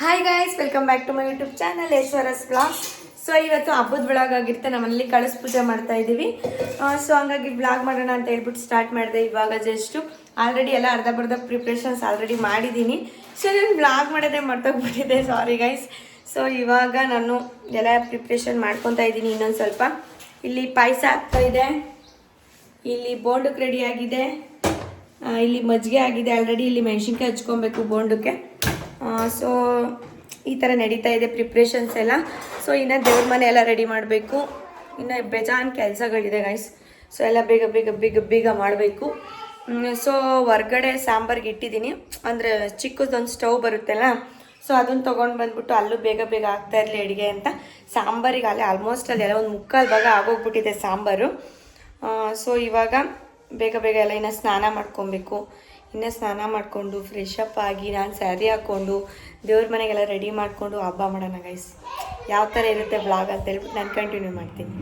Hi guys welcome back to my YouTube channel ಯಶ್ವರಸ್ blog so ಇವತ್ತು ಹಬ್ಬದ blog ಆಗಿರುತ್ತೆ, ನಮ್ಮಲ್ಲಿ ಕಳಸ ಪೂಜೆ ಮಾಡ್ತಾ ಇದ್ದೀವಿ ಸೊ ಹಂಗಾಗಿ ಬ್ಲಾಗ್ ಮಾಡೋಣ ಅಂತ ಹೇಳ್ಬಿಟ್ಟು ಸ್ಟಾರ್ಟ್ ಮಾಡಿದೆ ಇವಾಗ ಜಸ್ಟು ಆಲ್ರೆಡಿ ಎಲ್ಲ ಅರ್ಧ ಬರ್ಧ ಪ್ರಿಪ್ರೇಷನ್ಸ್ ಆಲ್ರೆಡಿ ಮಾಡಿದ್ದೀನಿ. ಸೊ ನಾನು ಬ್ಲಾಗ್ ಮಾಡೋದೇ ಮರ್ತೋಗ್ಬಿಟ್ಟಿದೆ ಸಾರಿ ಗೈಸ್ ಸೊ ಇವಾಗ ನಾನು ಎಲ್ಲ ಪ್ರಿಪ್ರೇಷನ್ ಮಾಡ್ಕೊತಾ ಇದ್ದೀನಿ ಇನ್ನೊಂದು ಸ್ವಲ್ಪ. ಇಲ್ಲಿ ಪಾಯಸ ಆಗ್ತಾ ಇದೆ. ಇಲ್ಲಿ ಬೋಂಡಕ್ಕೆ ರೆಡಿ ಆಗಿದೆ. ಇಲ್ಲಿ ಮಜ್ಜಿಗೆ ಆಗಿದೆ. ಆಲ್ರೆಡಿ ಇಲ್ಲಿ ಮೆಣಸಿನ್ಕಾಯಿ ಹಚ್ಕೊಬೇಕು ಬೋಂಡಕ್ಕೆ. ಸೊ ಈ ಥರ ನಡೀತಾ ಇದೆ ಪ್ರಿಪ್ರೇಷನ್ಸ್ ಎಲ್ಲ. ಸೊ ಇನ್ನು ದೇವ್ರ ಮನೆ ಎಲ್ಲ ರೆಡಿ ಮಾಡಬೇಕು. ಇನ್ನು ಬೇಜಾನ್ ಕೆಲಸಗಳಿದೆ ಗೈಸ್ ಸೊ ಎಲ್ಲ ಬೇಗ ಬೇಗ ಬೇಗ ಬೇಗ ಮಾಡಬೇಕು. ಸೊ ಹೊರ್ಗಡೆ ಸಾಂಬಾರ್ಗೆ ಇಟ್ಟಿದ್ದೀನಿ. ಅಂದರೆ ಚಿಕ್ಕದೊಂದು ಸ್ಟವ್ ಬರುತ್ತಲ್ಲ ಸೊ ಅದನ್ನು ತೊಗೊಂಡು ಬಂದ್ಬಿಟ್ಟು ಅಲ್ಲೂ ಬೇಗ ಬೇಗ ಆಗ್ತಾ ಇರಲಿ ಅಡುಗೆ ಅಂತ. ಸಾಂಬಾರಿಗೆ ಅಲ್ಲೇ ಆಲ್ಮೋಸ್ಟ್ ಅಲ್ಲಿ ಎಲ್ಲ ಒಂದು ಮುಕ್ಕಾಲು ಭಾಗ ಆಗೋಗ್ಬಿಟ್ಟಿದೆ ಸಾಂಬಾರು. ಸೊ ಇವಾಗ ಬೇಗ ಬೇಗ ಎಲ್ಲ ಇನ್ನು ಸ್ನಾನ ಮಾಡ್ಕೊಬೇಕು. ಇನ್ನು ಸ್ನಾನ ಮಾಡಿಕೊಂಡು ಫ್ರೆಶ್ ಅಪ್ ಆಗಿ ನಾನು ಸ್ಯಾರಿ ಹಾಕ್ಕೊಂಡು ದೇವ್ರ ಮನೆಗೆಲ್ಲ ರೆಡಿ ಮಾಡಿಕೊಂಡು ಹಬ್ಬ ಮಾಡೋಣ ಗೈಸ್ ಯಾವ ಥರ ಇರುತ್ತೆ ಬ್ಲಾಗ್ ಅಂತ ಹೇಳ್ಬಿಟ್ಟು ನಾನು ಕಂಟಿನ್ಯೂ ಮಾಡ್ತೀನಿ.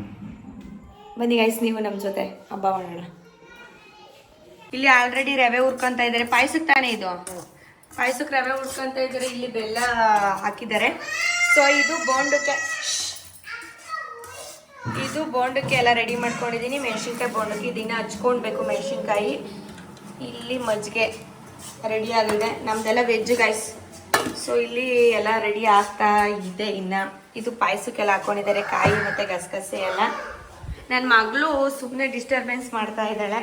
ಬನ್ನಿ ಗೈಸ್ ನೀವು ನಮ್ಮ ಜೊತೆ ಹಬ್ಬ ಮಾಡೋಣ. ಇಲ್ಲಿ ಆಲ್ರೆಡಿ ರವೆ ಹುರ್ಕೊಂತ ಇದ್ದಾರೆ ಪಾಯಸಕ್ಕೆ ತಾನೇ ಇದು? ಪಾಯಸಕ್ಕೆ ರವೆ ಹುರ್ಕೊಂತ ಇದ್ದಾರೆ ಇಲ್ಲಿ ಬೆಲ್ಲ ಹಾಕಿದ್ದಾರೆ. ಸೊ ಇದು ಬೋಂಡಕ್ಕೆ ಇದು ಬೋಂಡಕ್ಕೆ ಎಲ್ಲ ರೆಡಿ ಮಾಡ್ಕೊಂಡಿದ್ದೀನಿ. ಮೆಣಸಿನ್ಕಾಯಿ ಬೋಂಡಕ್ಕೆ ದಿನ ಹಚ್ಕೊಳ್ಬೇಕು ಮೆಣಸಿನ್ಕಾಯಿ. ಇಲ್ಲಿ ಮಜ್ಜಿಗೆ ರೆಡಿ ಆಗಿದೆ. ನಮ್ದೆಲ್ಲ ವೆಜ್ ಗೈಸ್ ಸೊ ಇಲ್ಲಿ ಎಲ್ಲ ರೆಡಿ ಆಗ್ತಾ ಇದೆ ಇನ್ನು. ಇದು ಪಾಯಸಕ್ಕೆಲ್ಲ ಹಾಕೊಂಡಿದ್ದಾರೆ. ಕಾಯಿ ಮತ್ತು ಗಸಗಸೆ ಎಲ್ಲ. ನನ್ನ ಮಗಳು ಸುಮ್ಮನೆ ಡಿಸ್ಟರ್ಬೆನ್ಸ್ ಮಾಡ್ತಾ ಇದ್ದಾಳೆ.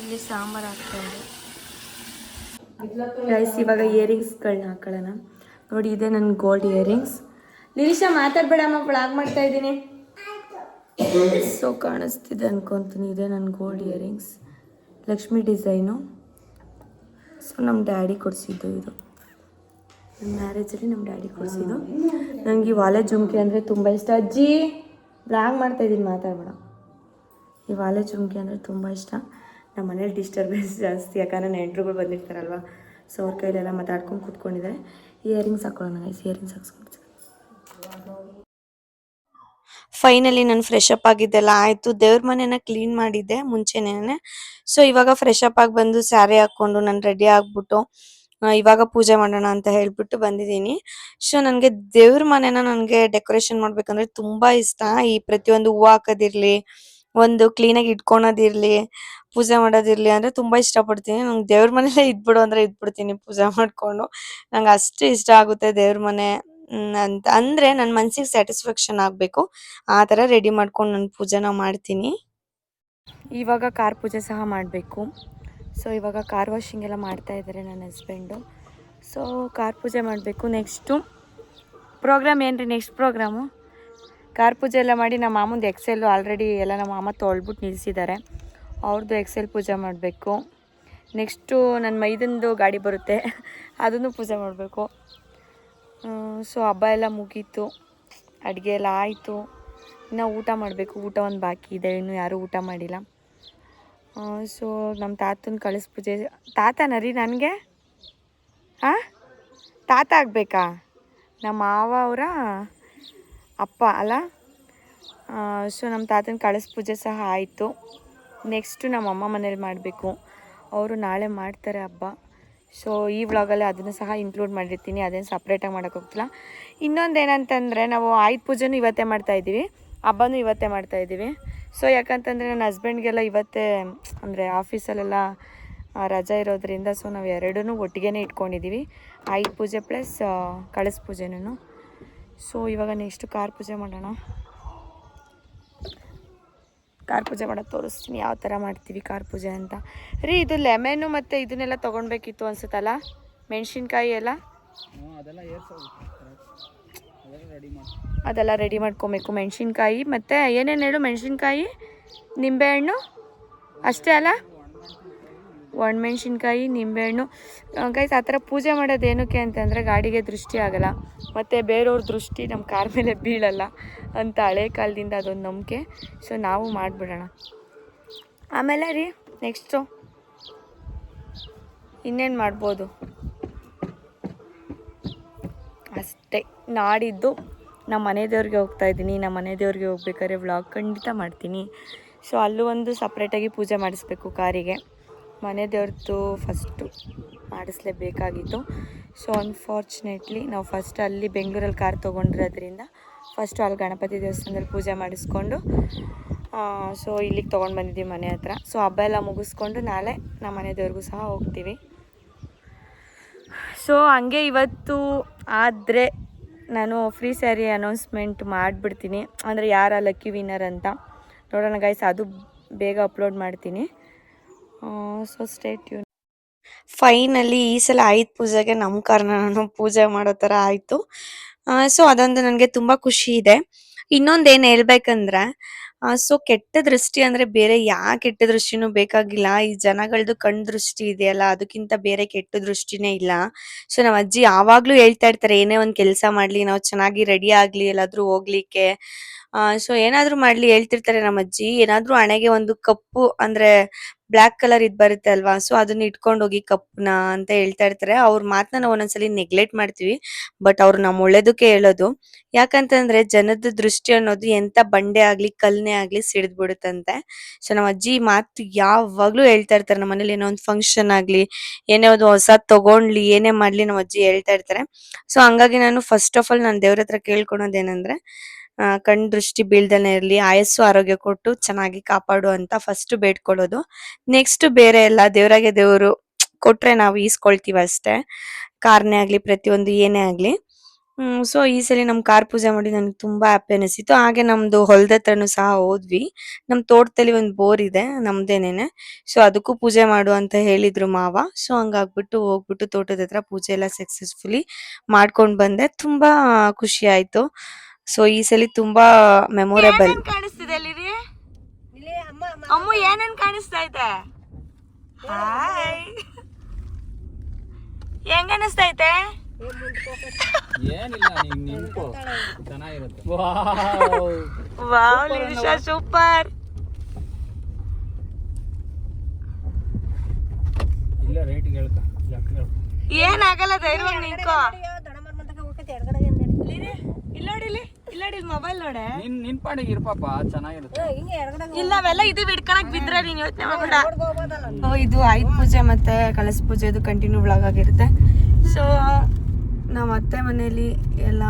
ಇಲ್ಲಿ ಸಾಂಬಾರು ಹಾಕ್ತಾ ಇದೆ. ಗೈಸ್ ಇವಾಗ ಇಯರಿಂಗ್ಸ್ಗಳನ್ನ ಹಾಕೊಳ್ಳೋಣ. ನೋಡಿ, ಇದೆ ನನ್ನ ಗೋಲ್ಡ್ ಇಯರಿಂಗ್ಸ್ ನಿರೀಶಾ ಮಾತಾಡ್ಬೇಡಮ್ಮ. ಬ್ಲಾಗ್ ಮಾಡ್ತಾ ಇದ್ದೀನಿ. ಸೊ ಕಾಣಿಸ್ತಿದೆ ಅನ್ಕೊಂತೀನಿ. ಇದೆ ನನ್ನ gold earrings Lakshmi design. So ನಮ್ಮ ಡ್ಯಾಡಿ ಕೊಡಿಸಿದ್ದು ಇದು. ನಮ್ಮ ಮ್ಯಾರೇಜಲ್ಲಿ ನಮ್ಮ ಡ್ಯಾಡಿ ಕೊಡಿಸಿದ್ದು. ನನಗೆ ಈ ವಾಲೆ ಜುಮ್ಕೆ ಅಂದರೆ ತುಂಬ ಇಷ್ಟ. ಅಜ್ಜಿ ಬ್ಲಾಗ್ ಮಾಡ್ತಾ ಇದ್ದೀನಿ ಮಾತಾಡ್ಬೇಡ. ಈ ವಾಲೆ ಜುಮ್ಕೆ ಅಂದರೆ ತುಂಬ ಇಷ್ಟ. ನಮ್ಮ ಮನೇಲಿ ಡಿಸ್ಟರ್ಬೆನ್ಸ್ ಜಾಸ್ತಿ, ಯಾಕಂದರೆ ನೆಂಟ್ರುಗಳು ಬಂದಿರ್ತಾರಲ್ವ. ಸೊ ಅವ್ರ ಕೈಲೆಲ್ಲ ಮಾತಾಡ್ಕೊಂಡು ಕೂತ್ಕೊಂಡಿದ್ದಾರೆ ಇಯರಿಂಗ್ಸ್ ಹಾಕೊಳ್ಳೋಣ ಗೈಸ್ ಇಯರಿಂಗ್ಸ್ ಹಾಕ್ಸ್ಕೊಂಡು ಫೈನಲಿ ನಾನು ಫ್ರೆಶ್ ಅಪ್ ಆಗಿದ್ದೆಲ್ಲ ಆಯ್ತು. ದೇವ್ರ ಮನೆನ ಕ್ಲೀನ್ ಮಾಡಿದ್ದೆ ಮುಂಚೆನೇ ಸೊ ಇವಾಗ ಫ್ರೆಶ್ ಅಪ್ ಆಗಿ ಬಂದು ಸ್ಯಾರಿ ಹಾಕೊಂಡು ನಾನು ರೆಡಿ ಆಗ್ಬಿಟ್ಟು ಇವಾಗ ಪೂಜೆ ಮಾಡೋಣ ಅಂತ ಹೇಳ್ಬಿಟ್ಟು ಬಂದಿದ್ದೀನಿ. ಸೊ ನನಗೆ ದೇವ್ರ ಮನೆನ ನನಗೆ ಡೆಕೋರೇಷನ್ ಮಾಡ್ಬೇಕಂದ್ರೆ ತುಂಬಾ ಇಷ್ಟ. ಈ ಪ್ರತಿಯೊಂದು ಹೂವು ಹಾಕೋದಿರ್ಲಿ, ಒಂದು ಕ್ಲೀನಾಗಿ ಇಟ್ಕೊಳೋದಿರ್ಲಿ, ಪೂಜೆ ಮಾಡೋದಿರ್ಲಿ ಅಂದ್ರೆ ತುಂಬಾ ಇಷ್ಟಪಡ್ತೀನಿ. ನಂಗೆ ದೇವ್ರ ಮನೇಲೆ ಇದ್ಬಿಡು ಅಂದ್ರೆ ಇದ್ಬಿಡ್ತೀನಿ ಪೂಜೆ ಮಾಡ್ಕೊಂಡು. ನಂಗೆ ಅಷ್ಟು ಇಷ್ಟ ಆಗುತ್ತೆ ದೇವ್ರ ಮನೆ. ಅಂತ. ಅಂದ್ರೆ ನನ್ನ ಮನ್ಸಿಗೆ ಸ್ಯಾಟಿಸ್ಫ್ಯಾಕ್ಷನ್ ಆಗಬೇಕು. ಆ ಥರ ರೆಡಿ ಮಾಡ್ಕೊಂಡು ನಾನು ಪೂಜೆನ ಮಾಡ್ತೀನಿ. ಇವಾಗ ಕಾರ್ ಪೂಜೆ ಸಹ ಮಾಡಬೇಕು. ಸೊ, ಇವಾಗ ಕಾರ್ ವಾಷಿಂಗ್ ಎಲ್ಲ ಮಾಡ್ತಾ ಇದ್ದಾರೆ ನನ್ನ ಹಸ್ಬೆಂಡು. ಸೊ, ಕಾರ್ ಪೂಜೆ ಮಾಡಬೇಕು ನೆಕ್ಸ್ಟು. ಪ್ರೋಗ್ರಾಮ್ ಏನು ರೀ ನೆಕ್ಸ್ಟ್ ಪ್ರೋಗ್ರಾಮು? ಕಾರ್ ಪೂಜೆ ಎಲ್ಲ ಮಾಡಿ ನಮ್ಮ ಮಾಮಂದು ಎಕ್ಸೆಲ್ಲು ಆಲ್ರೆಡಿ ಎಲ್ಲ ನಮ್ಮ ಮಾಮ ತೊಳ್ಬಿಟ್ಟು ನಿಲ್ಲಿಸಿದ್ದಾರೆ ಅವ್ರದ್ದು ಎಕ್ಸೆಲ್ ಪೂಜೆ ಮಾಡಬೇಕು. ನೆಕ್ಸ್ಟು ನನ್ನ ಮೈದಂದು ಗಾಡಿ ಬರುತ್ತೆ. ಅದನ್ನು ಪೂಜೆ ಮಾಡಬೇಕು. ಸೊ ಹಬ್ಬ ಎಲ್ಲ ಮುಗೀತು. ಅಡುಗೆ ಎಲ್ಲ ಆಯಿತು. ಇನ್ನು ಊಟ ಮಾಡಬೇಕು. ಊಟ ಒಂದು ಬಾಕಿ ಇದೆ. ಇನ್ನೂ ಯಾರೂ ಊಟ ಮಾಡಿಲ್ಲ. ಸೊ ನಮ್ಮ ತಾತನ ಕಳಿಸ್ಬಿಟ್ಟೆ ತಾತನ ರೀ ನನಗೆ? ಹಾಂ ತಾತ ಆಗಬೇಕಾ? ನಮ್ಮ ಮಾವ ಅವರ ಅಪ್ಪ, ಅಲ್ಲ? ಸೊ ನಮ್ಮ ತಾತನ ಕಳಿಸ್ ಪೂಜೆ ಸಹ ಆಯಿತು. ನೆಕ್ಸ್ಟು ನಮ್ಮ ಅಮ್ಮ ಮನೇಲಿ ಮಾಡಬೇಕು. ಅವರು ನಾಳೆ ಮಾಡ್ತಾರೆ ಹಬ್ಬ. ಸೊ ಈ ವ್ಲಾಗಲ್ಲಿ ಅದನ್ನು ಸಹ ಇನ್ಕ್ಲೂಡ್ ಮಾಡಿರ್ತೀನಿ, ಅದೇನು ಸಪ್ರೇಟಾಗಿ ಮಾಡೋಕ್ಕೋಗ್ತಿಲ್ಲ ಇನ್ನೊಂದು ಏನಂತಂದರೆ ನಾವು ಆಯುಧ ಪೂಜೆನೂ ಇವತ್ತೇ ಮಾಡ್ತಾಯಿದ್ದೀವಿ ಹಬ್ಬನೂ ಇವತ್ತೇ ಮಾಡ್ತಾ ಇದ್ದೀವಿ. ಸೊ ಯಾಕಂತಂದರೆ ನನ್ನ ಹಸ್ಬೆಂಡ್ಗೆಲ್ಲ ಇವತ್ತೇ, ಅಂದರೆ ಆಫೀಸಲ್ಲೆಲ್ಲ ರಜಾ ಇರೋದ್ರಿಂದ ಸೊ ನಾವು ಎರಡೂ ಒಟ್ಟಿಗೆ ಇಟ್ಕೊಂಡಿದ್ದೀವಿ ಆಯುಧ ಪೂಜೆ ಪ್ಲಸ್ ಕಳಸ ಪೂಜೆನೂ ಸೊ ಇವಾಗ ನೆಕ್ಸ್ಟ್ ಕಾರ್ ಪೂಜೆ ಮಾಡೋಣ. ಕಾರ್ ಪೂಜೆ ಮಾಡೋದು ತೋರಿಸ್ತೀನಿ. ಯಾವ ಥರ ಮಾಡ್ತೀವಿ ಕಾರ್ ಪೂಜೆ ಅಂತ. ರೀ ಇದು ಲೆಮೆನು ಮತ್ತು ಇದನ್ನೆಲ್ಲ ತೊಗೊಳ್ಬೇಕಿತ್ತು ಅನ್ಸುತ್ತಲ್ಲ? ಮೆಣಸಿನ್ಕಾಯಿ ಎಲ್ಲ? ಅದೆಲ್ಲ ರೆಡಿ ಮಾಡ್ಕೊಬೇಕು. ಮೆಣಸಿನ್ಕಾಯಿ ಮತ್ತು ಏನೇನು ಹೇಳು? ಮೆಣಸಿನ್ಕಾಯಿ ನಿಂಬೆಹಣ್ಣು? ಅಷ್ಟೇ ಅಲ್ಲ? ಒಣಮೆಣ್ಸಿನ್ಕಾಯಿ, ನಿಂಬೆಹಣ್ಣು. ಗೈಸ್ ಆ ಥರ ಪೂಜೆ ಮಾಡೋದು ಏನಕ್ಕೆ ಅಂತಂದರೆ ಗಾಡಿಗೆ ದೃಷ್ಟಿ ಆಗಲ್ಲ. ಮತ್ತು ಬೇರೆಯವ್ರ ದೃಷ್ಟಿ ನಮ್ಮ ಕಾರ್ ಮೇಲೆ ಬೀಳಲ್ಲ ಅಂತ ಹಳೆ ಕಾಲದಿಂದ ಅದೊಂದು ನಂಬಿಕೆ. ಸೊ ನಾವು ಮಾಡಿಬಿಡೋಣ. ಆಮೇಲೆ ರೀ ನೆಕ್ಸ್ಟು ಇನ್ನೇನು ಮಾಡ್ಬೋದು? ಅಷ್ಟೇ, ನಾಡಿದ್ದು ನಮ್ಮ ಮನೆ ದೇವ್ರಿಗೆ ಹೋಗ್ತಾ ಇದ್ದೀನಿ. ನಮ್ಮ ಮನೆ ದೇವ್ರಿಗೆ ಹೋಗ್ಬೇಕಾದ್ರೆ ವ್ಲಾಗ್ ಖಂಡಿತ ಮಾಡ್ತೀನಿ. ಸೊ ಅಲ್ಲೂ ಒಂದು ಸಪ್ರೇಟಾಗಿ ಪೂಜೆ ಮಾಡಿಸ್ಬೇಕು ಕಾರಿಗೆ. ಮನೆ ದೇವ್ರದ್ದು ಫಸ್ಟು ಮಾಡಿಸ್ಲೇಬೇಕಾಗಿತ್ತು. ಸೊ ಅನ್ಫಾರ್ಚುನೇಟ್ಲಿ ನಾವು ಫಸ್ಟ್ ಅಲ್ಲಿ ಬೆಂಗಳೂರಲ್ಲಿ ಕಾರ್ ತೊಗೊಂಡಿರೋದ್ರಿಂದ ಫಸ್ಟು ಅಲ್ಲಿ ಗಣಪತಿ ದೇವಸ್ಥಾನದಲ್ಲಿ ಪೂಜೆ ಮಾಡಿಸ್ಕೊಂಡು ಸೊ ಇಲ್ಲಿಗೆ ತೊಗೊಂಡು ಬಂದಿದ್ದೀವಿ ಮನೆ ಹತ್ರ. ಸೊ ಹಬ್ಬ ಎಲ್ಲ ಮುಗಿಸ್ಕೊಂಡು ನಾಳೆ ನಮ್ಮ ಮನೆ ದೇವ್ರಿಗೂ ಸಹ ಹೋಗ್ತೀವಿ. ಸೊ ಹಂಗೆ ಇವತ್ತು ಆದರೆ ನಾನು ಫ್ರೀ ಸ್ಯಾರಿ ಅನೌನ್ಸ್ಮೆಂಟ್ ಮಾಡಿಬಿಡ್ತೀನಿ. ಅಂದರೆ ಯಾರ ಲಕ್ಕಿ ವಿನ್ನರ್ ಅಂತ. ನೋಡೋಣ ಗೈಸ್ ಅದು ಬೇಗ ಅಪ್ಲೋಡ್ ಮಾಡ್ತೀನಿ. ಸೊ ಸ್ಟೇಟ್ ಯು ಫೈನಲಿ ಈ ಸಲ ಆಯುಧ ಪೂಜೆಗೆ ನಮ್ಮ ಕಾರಣ ಪೂಜೆ ಮಾಡೋ ಥರ ಆಯಿತು. ಸೊ ಅದೊಂದು ನನಗೆ ತುಂಬ ಖುಷಿ ಇದೆ. ಇನ್ನೊಂದು ಏನು ಹೇಳ್ಬೇಕಂದ್ರೆ ಸೊ ಕೆಟ್ಟ ದೃಷ್ಟಿ ಅಂದ್ರೆ ಬೇರೆ ಯಾ ಕೆಟ್ಟ ದೃಷ್ಟಿನೂ ಬೇಕಾಗಿಲ್ಲ. ಈ ಜನಗಳದ್ದು ಕಣ್ ದೃಷ್ಟಿ ಇದೆಯಲ್ಲ, ಅದಕ್ಕಿಂತ ಬೇರೆ ಕೆಟ್ಟ ದೃಷ್ಟಿನೇ ಇಲ್ಲ. ಸೊ ನಮ್ಮ ಅಜ್ಜಿ ಯಾವಾಗ್ಲೂ ಹೇಳ್ತಾ ಇರ್ತಾರೆ, ಏನೇ ಒಂದು ಕೆಲಸ ಮಾಡ್ಲಿ, ನಾವು ಚೆನ್ನಾಗಿ ರೆಡಿ ಆಗ್ಲಿ, ಎಲ್ಲಾದ್ರೂ ಹೋಗ್ಲಿಕ್ಕೆ. ಸೊ ಏನಾದ್ರೂ ಮಾಡ್ಲಿ ಹೇಳ್ತಿರ್ತಾರೆ ನಮ್ಮ ಅಜ್ಜಿ ಏನಾದ್ರೂ ಹಣೆಗೆ ಒಂದು ಕಪ್ಪು ಅಂದ್ರೆ ಬ್ಲಾಕ್ ಕಲರ್ ಇದ್ ಬರುತ್ತೆ ಅಲ್ವಾ? ಸೊ ಅದನ್ನ ಇಟ್ಕೊಂಡು ಹೋಗಿ ಕಪ್ನ ಅಂತ ಹೇಳ್ತಾ ಇರ್ತಾರೆ. ಅವ್ರ ಮಾತನ್ನ ನಾವು ಒಂದೊಂದ್ಸಲಿ ನೆಗ್ಲೆಕ್ಟ್ ಮಾಡ್ತೀವಿ. ಬಟ್ ಅವ್ರು ನಮ್ಮ ಒಳ್ಳೇದಕ್ಕೆ ಹೇಳೋದು. ಯಾಕಂತಂದ್ರೆ ಜನದ ದೃಷ್ಟಿ ಅನ್ನೋದು ಎಂತ ಬಂಡೆ ಆಗ್ಲಿ, ಕಲ್ನೇ ಆಗ್ಲಿ ಸಿಡಿದ್ ಬಿಡುತ್ತಂತೆ ಸೊ ನಮ್ಮ ಅಜ್ಜಿ ಮಾತು ಯಾವಾಗ್ಲೂ ಹೇಳ್ತಾ ಇರ್ತಾರೆ ನಮ್ಮ ಮನೇಲಿ ಏನೋ ಒಂದು ಫಂಕ್ಷನ್ ಆಗ್ಲಿ, ಏನೇ ಒಂದು ಹೊಸ ತಗೊಂಡ್ಲಿ, ಏನೇ ಮಾಡ್ಲಿ ನಮ್ಮ ಅಜ್ಜಿ ಹೇಳ್ತಾ ಇರ್ತಾರೆ. ಸೊ ಹಂಗಾಗಿ ನಾನು ಫಸ್ಟ್ ಆಫ್ ಆಲ್ ನಾನು ದೇವ್ರ ಹತ್ರ ಕೇಳ್ಕೊಳೋದೇನಂದ್ರೆ ಆ, ಕಣ್ ದೃಷ್ಟಿ ಬೀಳ್ದೇನೆ ಇರ್ಲಿ ಆಯಸ್ಸು ಆರೋಗ್ಯ ಕೊಟ್ಟು ಚೆನ್ನಾಗಿ ಕಾಪಾಡು ಅಂತ ಫಸ್ಟ್ ಬೇಡ್ಕೊಳ್ಳೋದು. ನೆಕ್ಸ್ಟ್ ಬೇರೆ ಎಲ್ಲ ದೇವರಾಗೆ ದೇವರು ಕೊಟ್ರೆ ನಾವು ಈಸ್ಕೊಳ್ತೀವಿ ಅಷ್ಟೇ. ಕಾರ್ನೇ ಆಗ್ಲಿ ಪ್ರತಿಯೊಂದು ಏನೇ ಆಗ್ಲಿ. ಹ್ಮ್ ಸೊ ಈ ಸಲ ನಮ್ ಕಾರ್ ಪೂಜೆ ಮಾಡಿ ನನ್ಗೆ ತುಂಬಾ ಹ್ಯಾಪಿ ಅನಿಸಿತ್ತು. ಹಾಗೆ ನಮ್ದು ಹೊಲದ ಹತ್ರನು ಸಹ ಹೋದ್ವಿ. ನಮ್ ತೋಟದಲ್ಲಿ ಒಂದ್ ಬೋರ್ ಇದೆ ನಮ್ದೇನೇನೆ. ಸೊ ಅದಕ್ಕೂ ಪೂಜೆ ಮಾಡು ಅಂತ ಹೇಳಿದ್ರು ಮಾವ. ಸೊ ಹಂಗಾಗ್ಬಿಟ್ಟು ಹೋಗ್ಬಿಟ್ಟು ತೋಟದ ಹತ್ರ ಪೂಜೆ ಎಲ್ಲ ಸಕ್ಸಸ್ಫುಲಿ ಮಾಡ್ಕೊಂಡ್ ಬಂದೆ. ತುಂಬಾ ಖುಷಿ ಆಯ್ತು. ಸೊ ಈ ಸಲ ತುಂಬಾ ಮೆಮೊರೇಬಲ್ ಕಾಣಿಸ್ತಿದೆ ಅಲ್ಲಿ ಅಮ್ಮ ಏನೇನ್ ಕಾಣಿಸ್ತಾ ಇದೆ? ಹಾಯ್ ಹೆಂಗ ವಾವ್ ಲಿರಿಷಾ ಸೂಪರ್ ಇಲ್ಲ ರೇಟ್ ಹೇಳ್ಕ. ಲೆಕ್ಕ ಹೇಳ್ಕ. ಏನಾಗಲ್ಲ ಧೈರ್ಯವಾಗಿ ನಿಂತ್ಕೋ. ಇಲ್ಲ ನೋಡಿಲಿ ಇಲ್ಲ ನೋಡಿ ಮೊಬೈಲ್ ನೋಡೆ? ನಿನ್ ನಿನ್ ಪಾಡಿಗೆ ಇರ್ಪಾಪ ಚೆನ್ನಾಗಿರುತ್ತೆ. ಇಲ್ಲ ಅವೆಲ್ಲ ಇದು ಬಿಡ್ಕೊಳಕ್ ಬಿದ್ರೆ ನೀನ್ ಯೋಚನೆ ಮಾಡ್ಬೇಡ. ಇದು ಆಯುಧ ಪೂಜೆ ಮತ್ತೆ ಕಳಸ ಪೂಜೆ ಇದು ಕಂಟಿನ್ಯೂ ಬ್ಲಾಗ್ ಆಗಿರುತ್ತೆ. ಸೊ ನಮ್ಮ ಅತ್ತೆ ಮನೆಯಲ್ಲಿ ಎಲ್ಲ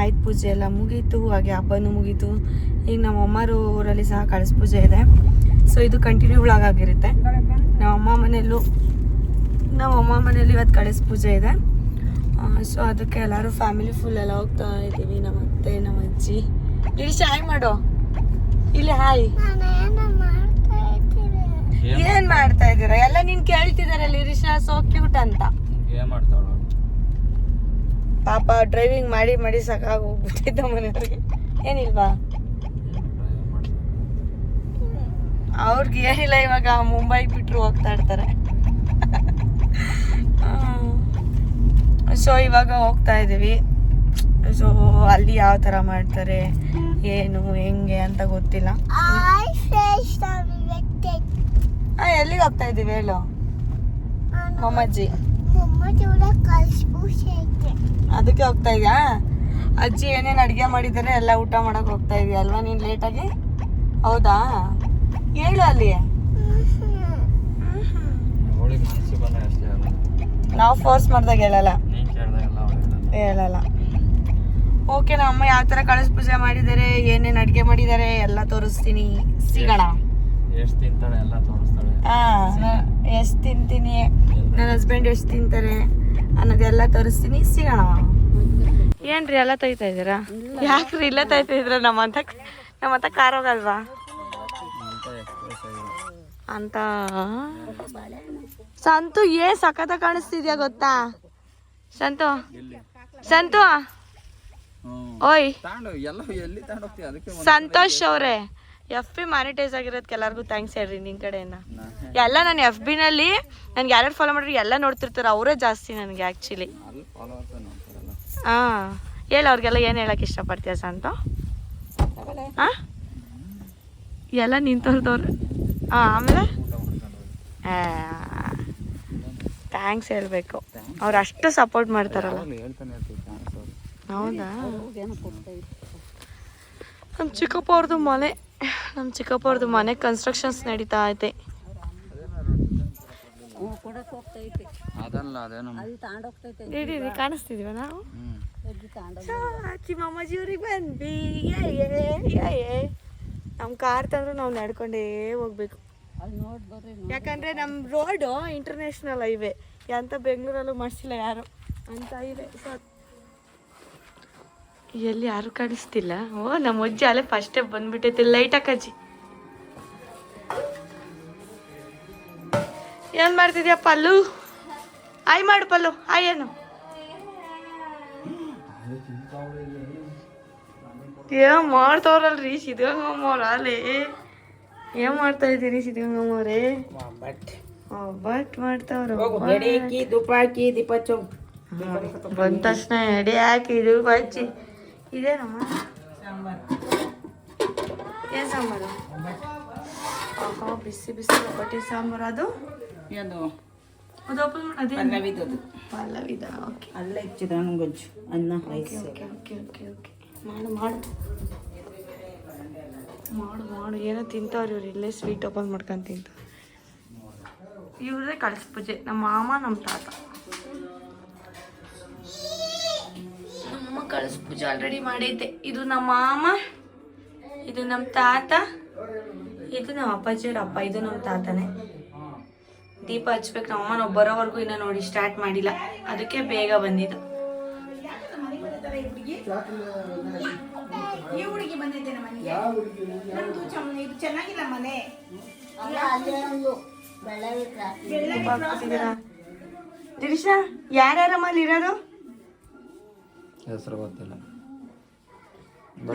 ಆಯುಧ ಪೂಜೆ ಎಲ್ಲ ಮುಗೀತು ಹಾಗೆ ಹಬ್ಬನೂ ಮುಗೀತು. ಈಗ ನಮ್ಮ ಅಮ್ಮರ ಊರಲ್ಲಿ ಸಹ ಕಳಸ ಪೂಜೆ ಇದೆ. ಸೊ ಇದು ಕಂಟಿನ್ಯೂ ಬ್ಲಾಗ್ ಆಗಿರುತ್ತೆ. ನಮ್ಮ ಅಮ್ಮ ಮನೆಯಲ್ಲೂ ನಮ್ಮ ಅಮ್ಮ ಮನೆಯಲ್ಲಿ ಇವತ್ತು ಕಳಸ ಪೂಜೆ ಇದೆ. ಸೊ ಅದಕ್ಕೆ ಎಲ್ಲರೂ ಫ್ಯಾಮಿಲಿ ಫುಲ್ ಎಲ್ಲ ಹೋಗ್ತಾ ಇದ್ದೀವಿ. ನಮ್ಮ ಅತ್ತೆ ನಮ್ಮ ಅಜ್ಜಿ. ಇಲ್ಲಿ ಹಾಯ್ ಮಾಡು? ಇಲ್ಲಿ ಹಾಯ್. ಏನ್ ಮಾಡ್ತಾ ಇದ್ದೀರಾ? ಎಲ್ಲ ನೀನ್ ಕೇಳ್ತಿದಾರೆ ಲಿರಿಶಾ ಸೋ ಕ್ಯೂಟ್ ಅಂತ. ಪಾಪ ಡ್ರೈವಿಂಗ್ ಮಾಡಿ ಮಾಡಿ ಸಾಕಾಗ ಹೋಗ್ಬಿಟ್ಟಿದ್ದ ಮನೆಯವ್ರಿಗೆ. ಏನಿಲ್ವಾ? ಅವ್ರಿಗೆ ಏನಿಲ್ಲ ಇವಾಗ ಮುಂಬೈ ಬಿಟ್ರು ಹೋಗ್ತಾ ಇರ್ತಾರೆ. ಸೊ ಇವಾಗ ಹೋಗ್ತಾ ಇದ್ದೀವಿ ಸೊ ಅಲ್ಲಿ ಯಾವ ಥರ ಮಾಡ್ತಾರೆ? ಏನು ಹೆಂಗೆ ಅಂತ ಗೊತ್ತಿಲ್ಲ. ಎಲ್ಲಿಗೆ ಹೋಗ್ತಾ ಇದ್ದೀವಿ ಹೇಳು. ಮೊಮ್ಮಜ್ಜಿ. ಅದಕ್ಕೆ ಹೋಗ್ತಾ ಇದೆಯಾ? ಅಜ್ಜಿ ಏನೇನು ಅಡುಗೆ ಮಾಡಿದಾರೆ ಎಲ್ಲ ಊಟ ಮಾಡೋಕೆ ಹೋಗ್ತಾ ಇದೀಯ ಅಲ್ವಾ ನೀನು ಲೇಟಾಗಿ ಹೌದಾ? ಹೇಳು ಅಲ್ಲಿ. ನಾವು ಫೋರ್ಸ್ ಮಾಡ್ದಾಗ ಹೇಳಲ್ಲ. ಹೇಳಲ್ಲ. ಓಕೆ ನಮ್ಮ ಅಮ್ಮ ಯಾವ ತರ ಕಳಸ ಪೂಜೆ ಮಾಡಿದ್ದಾರೆ ಏನೇನ್ ಅಡ್ಗೆ ಮಾಡಿದ್ದಾರೆ ಎಲ್ಲ ತೋರಿಸ್ತೀನಿ. ಸಿಗೋಣ. ಎಷ್ಟು ತಿಂತಾಳೆ ಎಲ್ಲ ತೋರಿಸ್ತಾಳೆ. ಹಾ ಎಷ್ಟು ತಿಂತೀನಿ? ನನ್ನ ಹಸ್ಬೆಂಡ್ ಎಷ್ಟು ತಿಂತಾರೆ ಅನ್ನೋದೆಲ್ಲ ತೋರಿಸ್ತೀನಿ. ಸಿಗೋಣ ಏನ್ರಿ ಎಲ್ಲ ತೈತಾ ಇದ್ದೀರಾ? ಯಾಕ್ರಿ ಇಲ್ಲ ತೈತಾ ಇದ್ರ ನಮ್ಮಂತ ನಮ್ಮಂತ ಕಾರ್ ಹೋಗಲ್ವಾ? ಅಂತ. ಸಂತು ಏ ಸಖತ ಕಾಣಿಸ್ತಿದ್ಯಾ ಗೊತ್ತಾ? ಸಂತು. ಸಂತು? ಓಯ್. ಸಂತೋಷ್ ಅವ್ರೆ. ಎಫ್ ಬಿ ಮಾನಿಟೈಸ್ ಆಗಿರೋದಕ್ಕೆ ಎಲ್ಲರಿಗೂ ಥ್ಯಾಂಕ್ಸ್ ಹೇಳ್ರಿ ನಿನ್ ಕಡೆಯಿಂದ. ಎಲ್ಲ ನಾನು ಎಫ್ ಬಿನಲ್ಲಿ ನನ್ಗೆ ಯಾರ್ಯಾರು ಫಾಲೋ ಮಾಡ್ರಿ ಎಲ್ಲ ನೋಡ್ತಿರ್ತಾರೆ. ಅವರೇ ಜಾಸ್ತಿ ನನಗೆ ಆ್ಯಕ್ಚುಲಿ ಹಾಂ. ಹೇಳು ಅವ್ರಿಗೆಲ್ಲ ಏನು ಹೇಳಕ್ಕೆ ಇಷ್ಟಪಡ್ತೀಯ ಸಂತು? ಹಾಂ? ಎಲ್ಲ ನಿಂತವ್ರದವ್ರು. ಹಾಂ ಆಮೇಲೆ? ಥ್ಯಾಂಕ್ಸ್ ಹೇಳಬೇಕು. ಅವ್ರು ಅಷ್ಟು ಸಪೋರ್ಟ್ ಮಾಡ್ತಾರಲ್ಲ. ಹೌದಾ? ನಮ್ಮ ಚಿಕ್ಕಪ್ಪ ಅವ್ರದ್ದು ಮನೆ ನಮ್ಮ ಚಿಕ್ಕಪ್ಪ ಅವ್ರದ್ದು ಮನೆ ಕನ್ಸ್ಟ್ರಕ್ಷನ್ಸ್ ನಡೀತಾ ಐತೆ. ಇಡೀ ಕಾಣಿಸ್ತಿದೀವ ನಾವು? ಹ್ಞೂ ಎದ್ದು ತಾಂಡೋಗ್ ಚಿಮ್ಮಮ್ಮಾಜಿ ಊರಿಗೆ ಬಂದ್ವಿ. ಯೇ ಯೇ ಯೇ ಯೇ ನಮ್ಮ ಕಾರ್ ತಂದ್ರು ನಾವು ನಡ್ಕೊಂಡೇ ಹೋಗ್ಬೇಕು. ಯಾಕಂದ್ರೆ ನಮ್ಮ ರೋಡು ಇಂಟರ್ನ್ಯಾಷನಲ್ ಹೈವೇ ಎಂತ ಬೆಂಗಳೂರಲ್ಲೂ ಮಾಡಿಸಿಲ್ಲ ಯಾರು? ಅಂತ ಇದೆ ಸೊ ಎಲ್ಲಿ ಯಾರು ಕಾಣಿಸ್ತಿಲ್ಲ? ಓ ನಮ್ಮ ಅಜ್ಜಿ ಅಲ್ಲೇ ಫಸ್ಟೇ ಬಂದ್ಬಿಟ್ಟೈತಿ ಲೈಟ್ ಹಾಕಜ್ಜಿ. ಏನ್ ಮಾಡ್ತಿದ್ಯಾ ಪಲ್ಲು? ಆಯ್ ಮಾಡು ಪಲ್ಲು ಆಯ್ ಏನು? ಏನ್ ಮಾಡ್ತಾವ್ರಲ್ರಿ ಸಿದ್ಗಂಗಮ್ಮವ್ರ ಅಲ್ಲೇ? ಏನ್ ಮಾಡ್ತಾ ಇದ್ದೀರಿ ಮಾಡ್ತಾವ್ರ ಧೂಪ ಹಾಕಿ ದೀಪ ಚೌ ಬಂದ ತಕ್ಷಣ ಎಡೆ ಹಾಕಿ ಇದು ಬಚ್ಚಿ ಇದೇನಮ್ಮ? ಏನ್ ಸಾಂಬಾರು? ಆಹಾ ಬಿಸಿ ಬಿಸಿ ಒಬ್ಬಟ್ಟಿ ಸಾಂಬಾರು ಅದು. ಅದು ಅದು ಓಪನ್ ಅದೇ ಪಲ್ಲವಿದದು. ಪಲ್ಲವಿದ ಓಕೆ ಅಲ್ಲ ಹೆಚ್ಚಿದ ಗೊಜ್ಜು ಅನ್ನ rice okay okay okay okay ಮಾಡು ಮಾಡು. ಮಾಡು ಮಾಡು. ಏನೋ ತಿಂತವ್ರು ಇವ್ರು ಇಲ್ಲೇ ಸ್ವೀಟ್ ಓಪನ್ ಮಾಡ್ಕೊಂಡು ತಿಂತ ಇವ್ರದೇ ಕಳಿಸ್ ಪೂಜೆ. ನಮ್ಮ ಮಾಮ ನಮ್ಮ ತಾತ. ಕಳಿಸ್ ಪೂಜೆ ಆಲ್ರೆಡಿ ಮಾಡೈತೆ ಇದು ನಮ್ಮ ಮಾಮ ಇದು ನಮ್ಮ ತಾತ ಇದು ನಮ್ಮ ಅಪ್ಪಾಜಿಯವ್ರ ಅಪ್ಪ ಇದು ನಮ್ಮ ತಾತನೇ. ದೀಪ ಹಚ್ಬೇಕು ನಮ್ಮ ಅಮ್ಮನ ನಾವು ಬರೋವರೆಗೂ ಇನ್ನೂ ನೋಡಿ ಸ್ಟಾರ್ಟ್ ಮಾಡಿಲ್ಲ. ಅದಕ್ಕೆ ಬೇಗ ಬಂದಿದ್ದು. ಚೆನ್ನಾಗಿಲ್ಲ ಮನೆ. ದಿರಿಶ ಯಾರ್ಯಾರಮ್ಮ ಅಲ್ಲಿ ಇರೋದು? ಹೆಸರು ಗೊತ್ತಿಲ್ಲ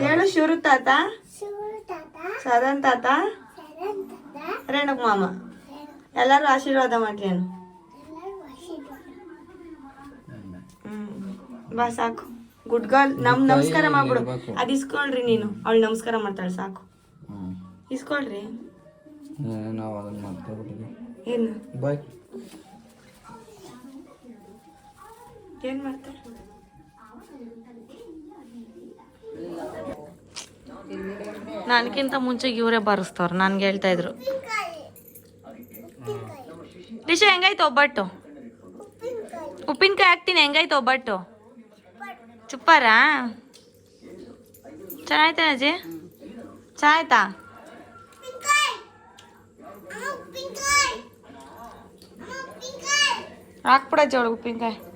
ಹೇಳು ಶಿವರು ತಾತ? ಸದನ್ ತಾತ? ರೇಣುಕ್ ಮಾಮ. ಎಲ್ಲರೂ ಆಶೀರ್ವಾದ ಮಾಡ್ರಿ ಏನು ಬಾ ಸಾಕು. ಗುಡ್ ಗರ್ಲ್ ನಮ್ ನಮಸ್ಕಾರ ಮಾಡ್ಬಿಡು. ಅದ್ ಇಸ್ಕೊಳ್ರಿ ನೀನು. ಅವಳು ನಮಸ್ಕಾರ ಮಾಡ್ತಾಳೆ ಸಾಕು. ಇಸ್ಕೊಳ್ರಿ. ನಾವು ಅದನ್ನ ಏನು? ಬಾಯ್ ಏನ್ ಮಾಡ್ತಾರೆ? ನನ್ಗಿಂತ ಮುಂಚೆ ಇವರೇ ಬಾರಿಸ್ತವ್ರು, ನನ್ಗೆ ಹೇಳ್ತಾ ಇದ್ರು. ರಿಷಾ ಹೆಂಗಾಯ್ತು ಒಬ್ಬಟ್ಟು? ಉಪ್ಪಿನಕಾಯಿ ಹಾಕ್ತೀನಿ, ಹೆಂಗಾಯ್ತು ಒಬ್ಬಟ್ಟು? ಚುಪ್ಪಾರಾ? ಚೆನ್ನಾಯ್ತಾ ಅಜ್ಜಿ? ಚೆನ್ನಾಯ್ತಾ? ಹಾಕ್ಬಿಡಜ್ಜಿ ಜೋಳು ಉಪ್ಪಿನಕಾಯಿ.